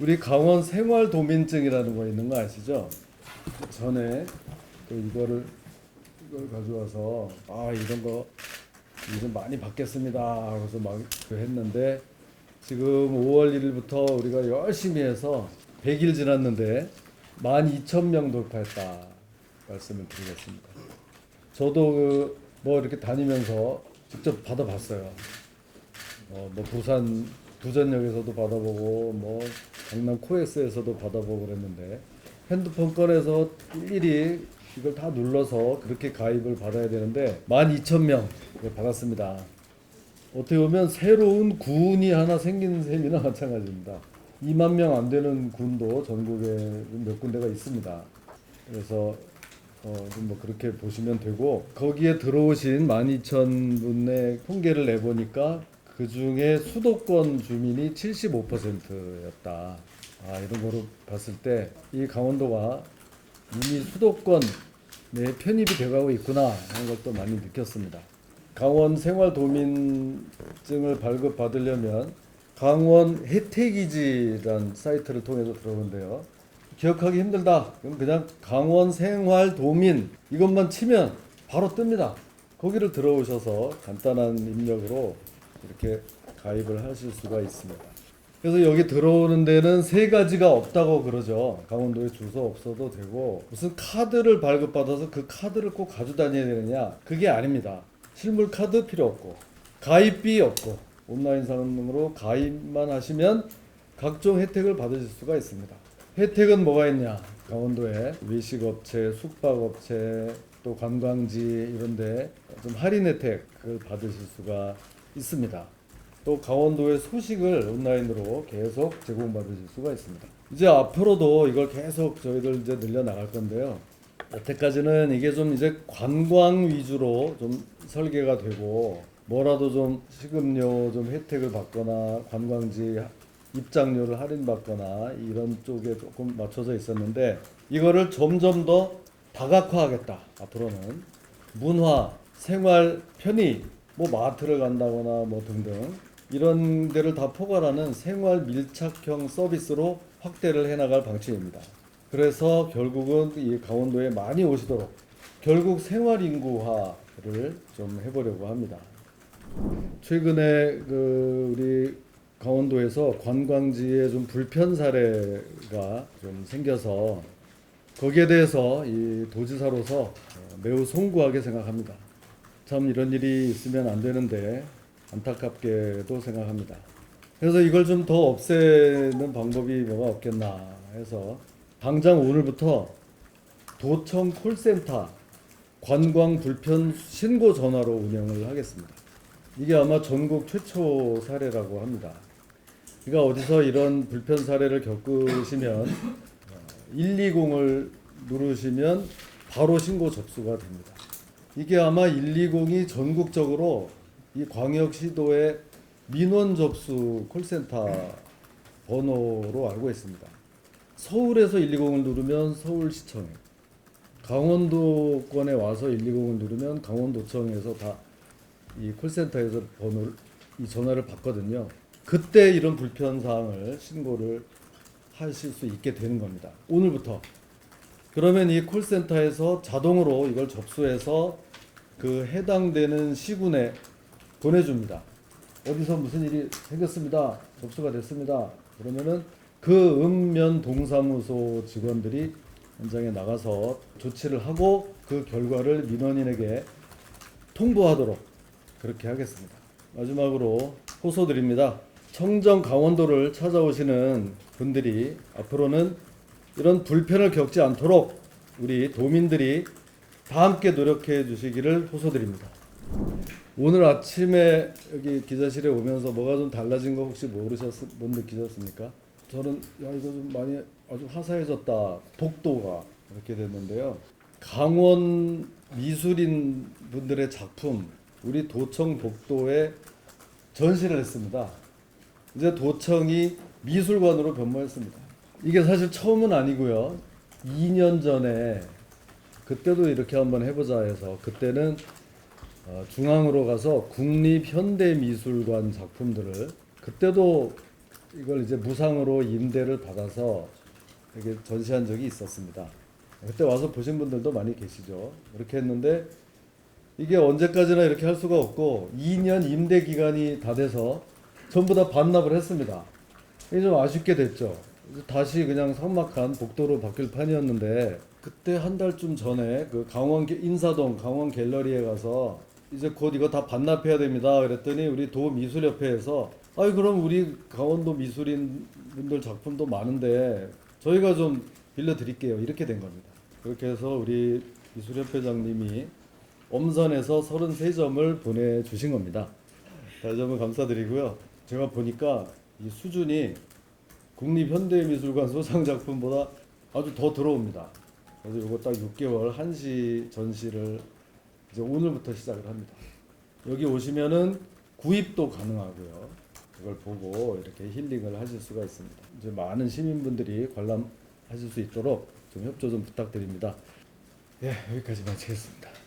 우리 강원 생활 도민증이라는 거 있는 거 아시죠? 전에 또 이거를 이걸 가져와서 아 이런 거 요즘 많이 받겠습니다. 그래서 막그 했는데 지금 5월 1일부터 우리가 열심히 해서 100일 지났는데 12,000명 돌파했다 말씀을 드리겠습니다. 저도 그 뭐 이렇게 다니면서 직접 받아봤어요. 어, 뭐 부산 부전역에서도 받아보고 뭐 강남 코엑스에서도 받아보고 그랬는데 핸드폰 꺼내서 일일이 이걸 다 눌러서 그렇게 가입을 받아야 되는데 12,000명 받았습니다. 어떻게 보면 새로운 군이 하나 생긴 셈이나 마찬가지입니다. 2만 명 안 되는 군도 전국에 몇 군데가 있습니다. 그래서 어, 좀뭐 그렇게 보시면 되고 거기에 들어오신 12,000분의 통계를 내보니까 그 중에 수도권 주민이 75%였다. 아 이런 거로 봤을 때 이 강원도가 이미 수도권에 편입이 돼가고 있구나 하는 것도 많이 느꼈습니다. 강원 생활도민증을 발급받으려면 강원 혜택이지란 사이트를 통해서 들어오는데요. 기억하기 힘들다. 그럼 그냥 강원 생활도민 이것만 치면 바로 뜹니다. 거기를 들어오셔서 간단한 입력으로 이렇게 가입을 하실 수가 있습니다. 그래서 여기 들어오는 데는 세 가지가 없다고 그러죠. 강원도에 주소 없어도 되고 무슨 카드를 발급받아서 그 카드를 꼭 가지고 다녀야 되느냐? 그게 아닙니다. 실물 카드 필요 없고 가입비 없고 온라인 상으로 가입만 하시면 각종 혜택을 받으실 수가 있습니다. 혜택은 뭐가 있냐? 강원도에 외식업체, 숙박업체, 또 관광지 이런데 좀 할인 혜택을 받으실 수가 있습니다. 또 강원도의 소식을 온라인으로 계속 제공받으실 수가 있습니다. 이제 앞으로도 이걸 계속 저희들 이제 늘려 나갈 건데요. 여태까지는 이게 좀 이제 관광 위주로 좀 설계가 되고 뭐라도 좀 식음료 좀 혜택을 받거나 관광지 입장료를 할인받거나 이런 쪽에 조금 맞춰져 있었는데 이거를 점점 더 다각화하겠다 앞으로는 문화, 생활, 편의, 뭐 마트를 간다거나 뭐 등등 이런 데를 다 포괄하는 생활 밀착형 서비스로 확대를 해나갈 방침입니다. 그래서 결국은 이 강원도에 많이 오시도록 결국 생활 인구화를 좀 해보려고 합니다. 최근에 그 우리 강원도에서 관광지에 좀 불편 사례가 좀 생겨서 거기에 대해서 이 도지사로서 어, 매우 송구하게 생각합니다. 참 이런 일이 있으면 안 되는데 안타깝게도 생각합니다. 그래서 이걸 좀 더 없애는 방법이 뭐가 없겠나 해서 당장 오늘부터 도청 콜센터 관광 불편 신고 전화로 운영을 하겠습니다. 이게 아마 전국 최초 사례라고 합니다. 그러니까 어디서 이런 불편 사례를 겪으시면 120을 누르시면 바로 신고 접수가 됩니다. 이게 아마 120이 전국적으로 이 광역시도의 민원 접수 콜센터 번호로 알고 있습니다. 서울에서 120을 누르면 서울시청, 강원도권에 와서 120을 누르면 강원도청에서 다 이 콜센터에서 번호를 이 전화를 받거든요. 그때 이런 불편 사항을 신고를 하실 수 있게 되는 겁니다. 오늘부터. 그러면 이 콜센터에서 자동으로 이걸 접수해서 그 해당되는 시군에 보내줍니다. 어디서 무슨 일이 생겼습니다. 접수가 됐습니다. 그러면은 그 읍면 동사무소 직원들이 현장에 나가서 조치를 하고 그 결과를 민원인에게 통보하도록 그렇게 하겠습니다. 마지막으로 호소드립니다. 청정 강원도를 찾아오시는 분들이 앞으로는 이런 불편을 겪지 않도록 우리 도민들이 다 함께 노력해 주시기를 호소드립니다. 오늘 아침에 여기 기자실에 오면서 뭐가 좀 달라진 거 혹시 모르셨 못 느끼셨습니까? 저는 야 이거 좀 많이 아주 화사해졌다 복도가 이렇게 됐는데요. 강원 미술인 분들의 작품 우리 도청 복도에 전시를 했습니다. 이제 도청이 미술관으로 변모했습니다. 이게 사실 처음은 아니고요. 2년 전에 그때도 이렇게 한번 해보자 해서 그때는 어, 중앙으로 가서 국립현대미술관 작품들을 그때도 이걸 이제 무상으로 임대를 받아서 이렇게 전시한 적이 있었습니다. 그때 와서 보신 분들도 많이 계시죠. 이렇게 했는데 이게 언제까지나 이렇게 할 수가 없고 2년 임대 기간이 다 돼서 전부 다 반납을 했습니다. 이게 좀 아쉽게 됐죠. 그래서 다시 그냥 삭막한 복도로 바뀔 판이었는데 그때 한 달쯤 전에 그 강원 게- 인사동 강원 갤러리에 가서 이제 곧 이거 다 반납해야 됩니다. 그랬더니 우리 도 미술협회에서 아이 그럼 우리 강원도 미술인 분들 작품도 많은데 저희가 좀 빌려 드릴게요. 이렇게 된 겁니다. 그렇게 해서 우리 미술협회장님이 엄선해서 33점을 보내 주신 겁니다. 다시 한번 감사드리고요. 제가 보니까 이 수준이 국립현대미술관 소장 작품보다 아주 더 들어옵니다. 그래서 이거 딱 6개월 한시 전시를 이제 오늘부터 시작을 합니다. 여기 오시면은 구입도 가능하고요. 그걸 보고 이렇게 힐링을 하실 수가 있습니다. 이제 많은 시민분들이 관람하실 수 있도록 좀 협조 좀 부탁드립니다. 예, 여기까지 마치겠습니다.